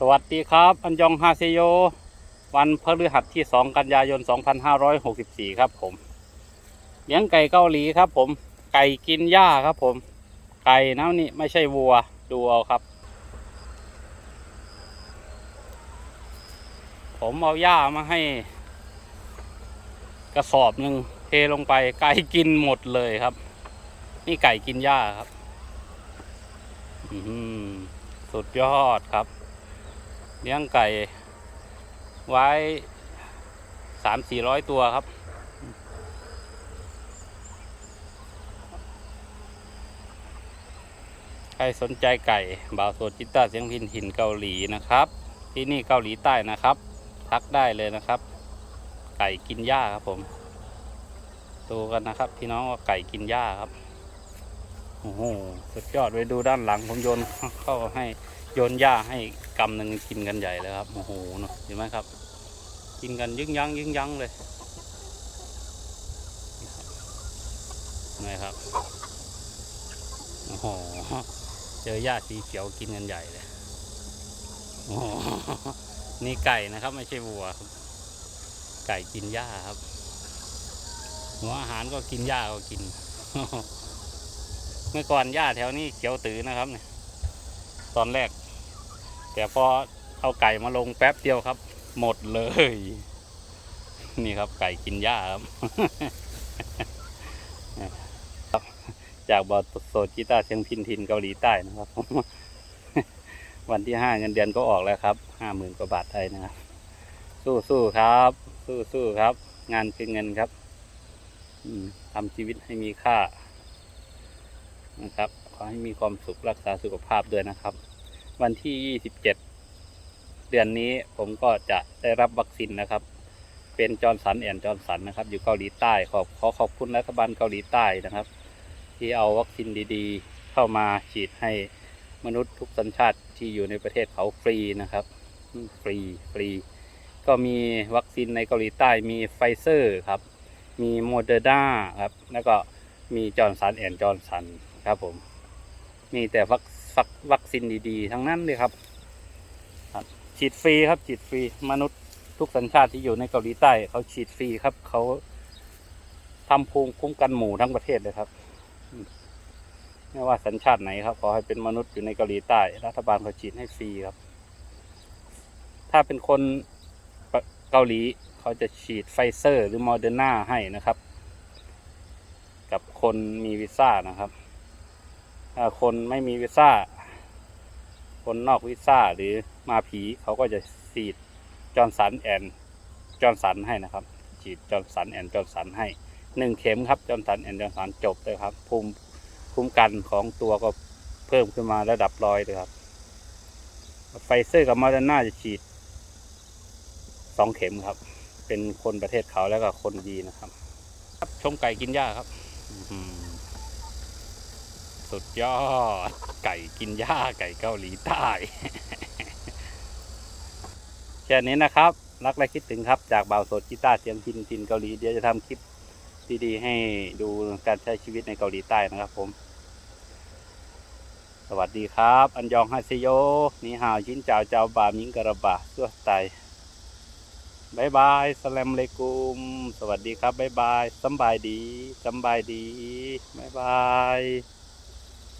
สวัสดีครับอันยองฮาเซโย วันพฤหัสที่ 2 กันยายน 2564 ครับผมเลี้ยงไก่เกาหลีครับผม ไก่กินหญ้าครับผม ไก่นะนี่ไม่ใช่วัวดูเอาครับ ผมเอาหญ้ามาให้ กระสอบหนึ่งเทลงไปไก่กินหมดเลยครับ นี่ไก่กินหญ้าครับอืมสุดยอดครับ เลี้ยงไก่ไว้สามสี่ร้อยตัวครับ ใครสนใจไก่บ่าวโสดจิตตาเสียงพินหินเกาหลีนะครับ ที่นี่เกาหลีใต้นะครับ ทักได้เลยนะครับ ไก่กินหญ้าครับผม ดูกันนะครับ พี่น้องว่าไก่กินหญ้าครับโอ้โหสุดยอดไปดูด้านหลังผมโยนเข้าให้โยนหญ้าให้ กำหนึ่งกินกันใหญ่เลยครับโอ้โหเนาะเห็นไหมครับ กินกันยึงยั้งยึงยั้งเลยนี่ครับโอ้โหเจอหญ้าสีเขียวกินกันใหญ่เลยโอ้โหนี่ไก่นะครับ ไม่ใช่วัวครับ ไก่กินหญ้าครับ หัวอาหารก็กินหญ้าก็กิน เมื่อก่อนหญ้าแถวนี้เขียวตื้อนะครับเนี่ยตอนแรก แต่พอเอาไก่มาลงแป๊บเดียวครับ หมดเลย นี่ครับไก่กินหญ้าครับ จากบอโซจิต้าเชียงพินทินเกาหลีใต้นะครับ วันที่ห้าเงินเดือนก็ออกแล้วครับห้าหมื่นกว่าบาทไทยนะครับ สู้สู้ครับ สู้สู้ครับ งานคือเงินครับทำชีวิตให้มีค่านะครับ ขอให้มีความสุขรักษาสุขภาพด้วยนะครับ วันที่ 27 เดือนนี้ผมก็จะได้รับวัคซีนนะครับ เป็นจอร์นสันแอนจอร์นสันนะครับ อยู่เกาหลีใต้ขอบขอขอบคุณรัฐบาลเกาหลีใต้นะครับ ที่เอาวัคซีนดีๆ เข้ามาฉีดให้มนุษย์ทุกสัญชาติที่อยู่ในประเทศเขาฟรีนะครับ ฟรีฟรี ก็มีวัคซีนในเกาหลีใต้มีไฟเซอร์ครับ มีโมเดอร์นาครับ แล้วก็มีจอร์นสันแอนจอร์นสันครับผม มีแต่วัค วัควัคซีนดีๆ ทั้งนั้นเลยครับ ครับ ฉีดฟรีครับ ฉีดฟรี มนุษย์ทุกสัญชาติที่อยู่ในเกาหลีใต้เขาฉีดฟรีครับ เขาทำภูมิคุ้มกันหมู่ทั้งประเทศเลยครับ ไม่ว่าสัญชาติไหนครับ ขอให้เป็นมนุษย์อยู่ในเกาหลีใต้ รัฐบาลเขาฉีดให้ฟรีครับ ถ้าเป็นคนเกาหลีเขาจะฉีดไฟเซอร์ หรือโมเดอร์นาให้นะครับ กับคนมีวีซ่านะครับ คนไม่มีวีซ่า คนนอกวีซ่าหรือมาผีเขาก็จะฉีดจอร์นสันแอนจอร์นสันให้นะครับ ฉีดจอร์นสันแอนจอร์นสันให้หนึ่งเข็มครับจอร์นสันแอนจอร์นสันจบเลยครับ ภูมิคุ้มกันของตัวก็เพิ่มขึ้นมาระดับร้อยเลยครับ ไฟเซอร์กับโมเดอร์นาจะฉีดสองเข็มครับ เป็นคนประเทศเขาแล้วก็คนดีนะครับ ชมไก่กินหญ้าครับอื สุดยอด ไก่กินหญ้าไก่เกาหลีใต้แค่นี้นะครับ รักและคิดถึงครับจากบ่าวสดกีตาร์เสียงพินทินเกาหลีเดี๋ยวจะทำคลิปดีๆให้ดูการใช้ชีวิตในเกาหลีใต้นะครับผม สวัสดีครับ อันยองฮาเซโยนี่ฮาวชินเจ้าเจ้าบามิงกระบะสั่วไตบายบายสลามเลกุม สวัสดีครับบายบายสบายดีสบายดีบายบาย